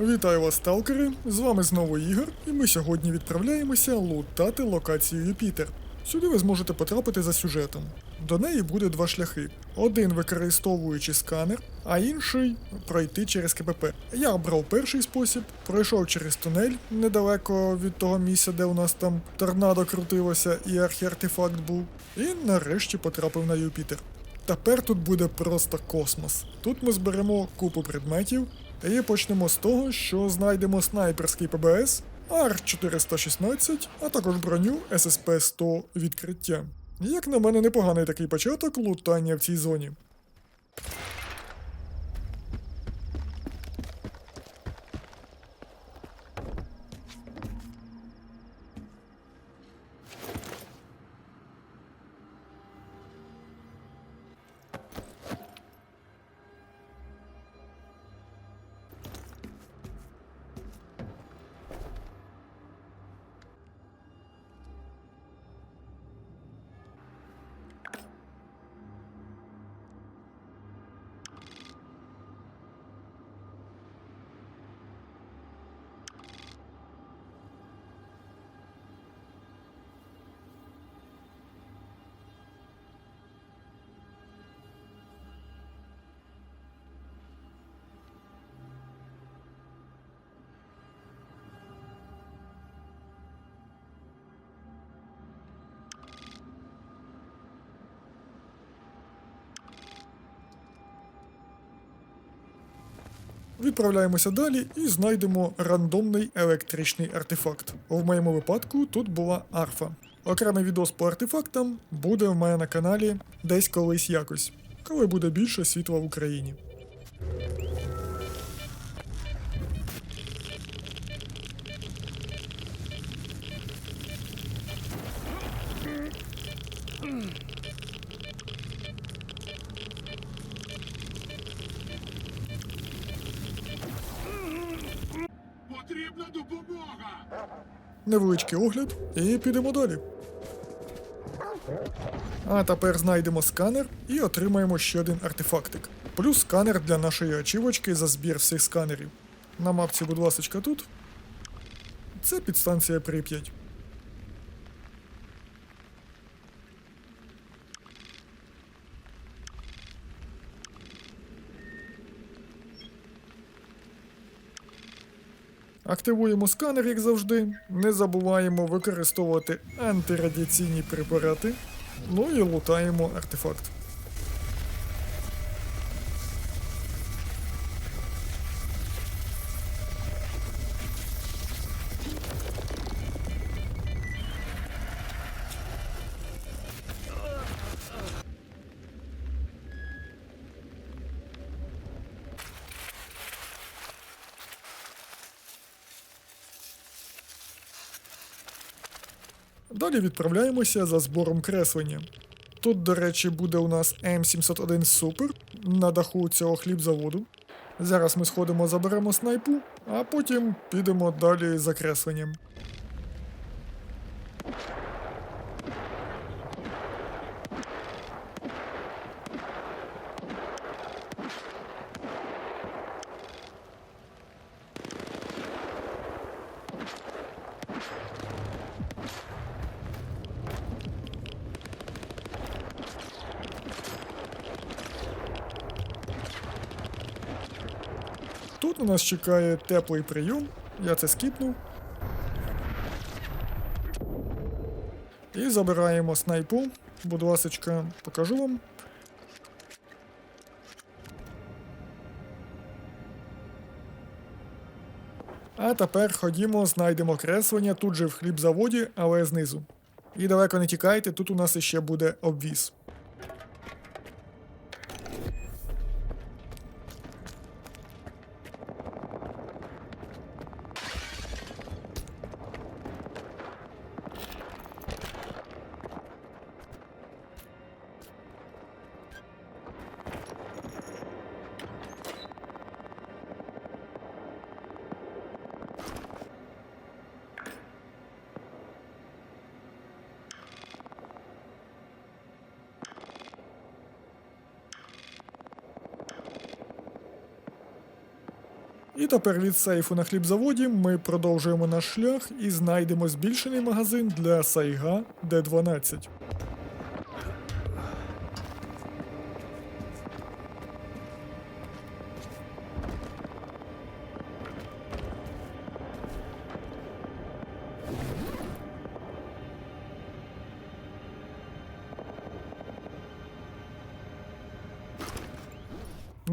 Вітаю вас, сталкери! З вами знову Ігор, і ми сьогодні відправляємося лутати локацію Юпітер. Сюди ви зможете потрапити за сюжетом. До неї буде два шляхи: один використовуючи сканер, а інший пройти через КПП. Я обрав перший спосіб, пройшов через тунель недалеко від того місця, де у нас там торнадо крутилося і архіартефакт був, і нарешті потрапив на Юпітер. Тепер тут буде просто космос. Тут ми зберемо купу предметів і почнемо з того, що знайдемо снайперський ПБС, АР-416, а також броню ССП-100 відкриття. Як на мене, непоганий такий початок лутання в цій зоні. Відправляємося далі і знайдемо рандомний електричний артефакт. В моєму випадку тут була арфа. Окремий відос по артефактам буде в мене на каналі десь колись якось, коли буде більше світла в Україні. Потрібна допомога! Невеличкий огляд і підемо далі. А тепер знайдемо сканер і отримаємо ще один артефактик. Плюс сканер для нашої очівочки за збір всіх сканерів. На мапці, будь ласка, тут. Це підстанція Прип'ять. Активуємо сканер, як завжди. Не забуваємо використовувати антирадіаційні препарати. Ну і лутаємо артефакт. Далі відправляємося за збором креслення. Тут, до речі, буде у нас М701 Super на даху цього хлібзаводу. Зараз ми сходимо, заберемо снайпу, а потім підемо далі за кресленням. Тут у нас чекає теплий прийом, я це скіпнув. І забираємо снайпу. Будь ласочка, покажу вам. А тепер ходімо, знайдемо креслення тут же в хлібзаводі, але знизу. І далеко не тікайте, тут у нас іще буде обвіз. І тепер від сейфу на хлібзаводі ми продовжуємо наш шлях і знайдемо збільшений магазин для Сайга Д12.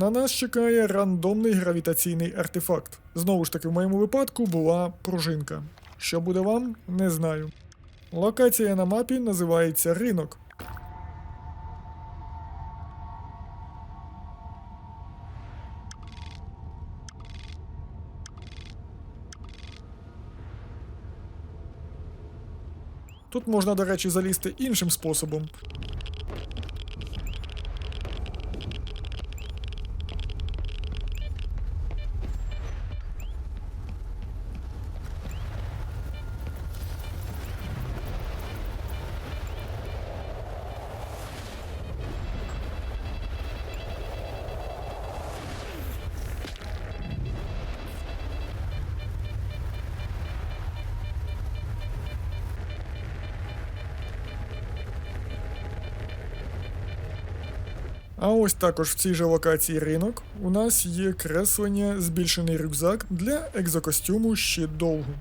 На нас чекає рандомний гравітаційний артефакт. Знову ж таки, в моєму випадку була пружинка. Що буде вам, не знаю. Локація на мапі називається ринок. Тут можна, до речі, залізти іншим способом. А ось також в цій же локації ринок у нас є креслення збільшений рюкзак для екзокостюму щит довгу.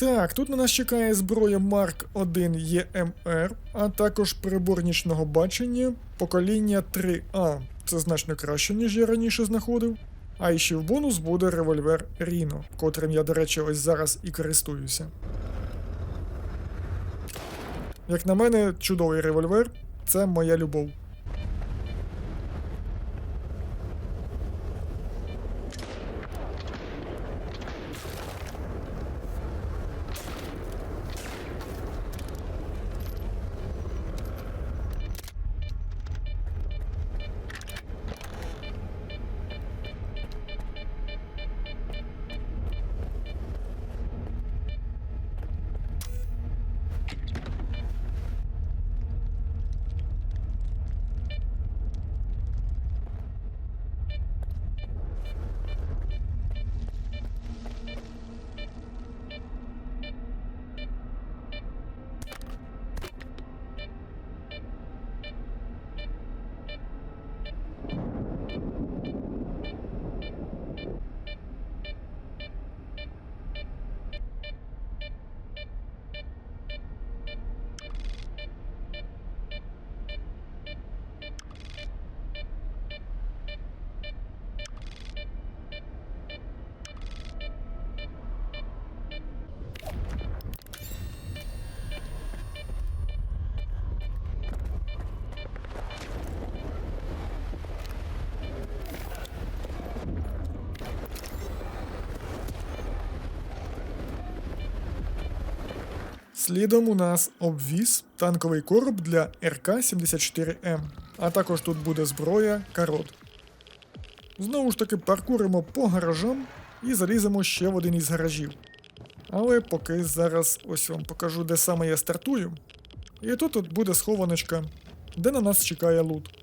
Так, тут на нас чекає зброя Mark 1 EMR, а також прибор нічного бачення покоління 3А. Це значно краще, ніж я раніше знаходив. А ще в бонус буде револьвер Rhino, котрим я, до речі, ось зараз і користуюся. Як на мене, чудовий револьвер це моя любов. Слідом у нас обвіз танковий короб для РК-74М, а також тут буде зброя Карот. Знову ж таки паркуримо по гаражам і заліземо ще в один із гаражів. Але поки зараз ось вам покажу, де саме я стартую. І тут буде схованочка, де на нас чекає лут.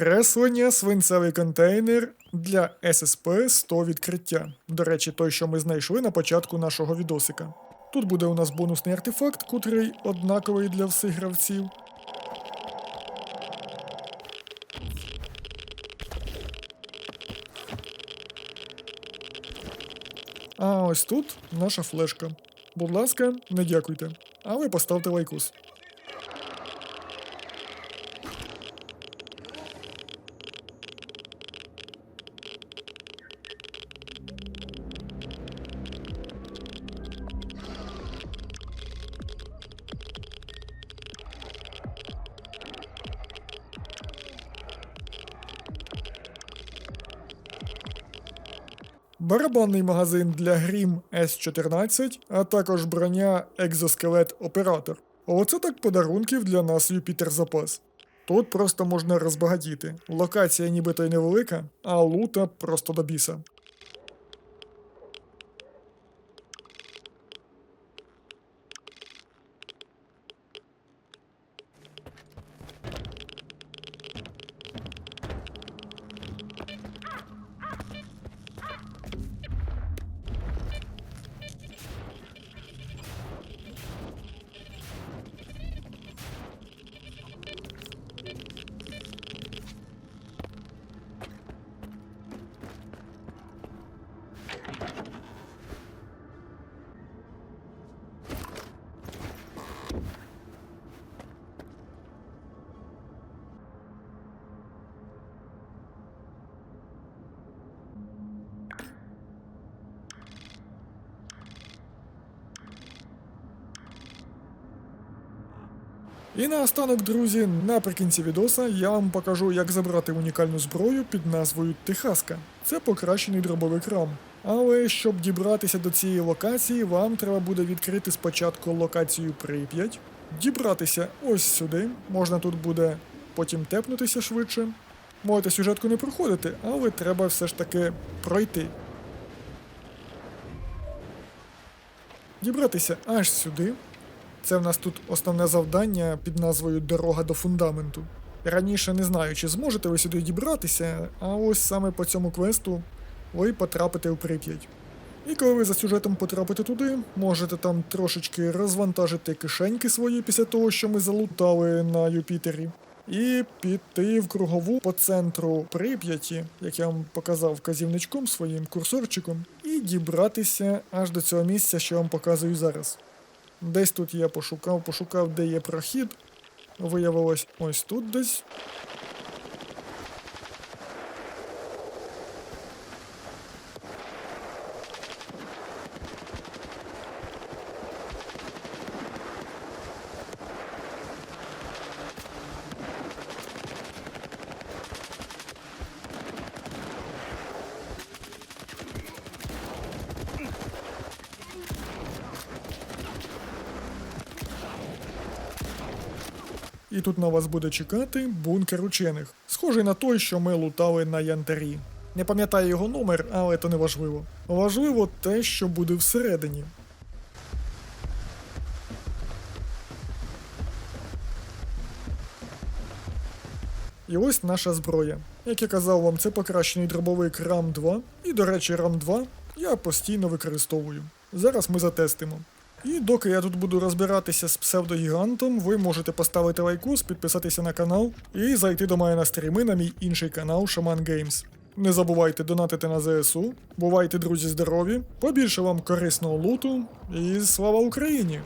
Креслення, свинцевий контейнер для ССП 100 відкриття. До речі, той, що ми знайшли на початку нашого відосика. Тут буде у нас бонусний артефакт, котрий однаковий для всіх гравців. А ось тут наша флешка. Будь ласка, не дякуйте. Але поставте лайкус. Барабанний магазин для Грім С14, а також броня Екзоскелет Оператор. Оце так подарунків для нас Юпітер запас. Тут просто можна розбагатіти. Локація нібито й невелика, а лута просто до біса. І наостанок, друзі, наприкінці відоса я вам покажу, як забрати унікальну зброю під назвою Техаска. Це покращений дробовик рам. Але щоб дібратися до цієї локації, вам треба буде відкрити спочатку локацію Прип'ять, дібратися ось сюди. Можна тут буде потім тепнутися швидше. Можете сюжетку не проходити, але треба все ж таки пройти. Дібратися аж сюди. Це в нас тут основне завдання під назвою Дорога до фундаменту. Раніше не знаю, чи зможете ви сюди дібратися, а ось саме по цьому квесту ви потрапите у Прип'ять. І коли ви за сюжетом потрапите туди, можете там трошечки розвантажити кишеньки свої після того, що ми залутали на Юпітері, і піти в кругову по центру Прип'яті, як я вам показав вказівничком своїм курсорчиком, і дібратися аж до цього місця, що я вам показую зараз. Десь тут я пошукав, пошукав, де є прохід. Виявилось ось тут десь. І тут на вас буде чекати бункер учених, схожий на той, що ми лутали на янтарі. Не пам'ятаю його номер, але то не важливо. Важливо те, що буде всередині. І ось наша зброя. Як я казав вам, це покращений дробовик RAM 2. І, до речі, RAM 2 я постійно використовую. Зараз ми затестимо. І доки я тут буду розбиратися з псевдогігантом, ви можете поставити лайкус, підписатися на канал і зайти до мене на стріми на мій інший канал Shaman Games. Не забувайте донатити на ЗСУ, бувайте, друзі, здорові, побільше вам корисного луту і слава Україні!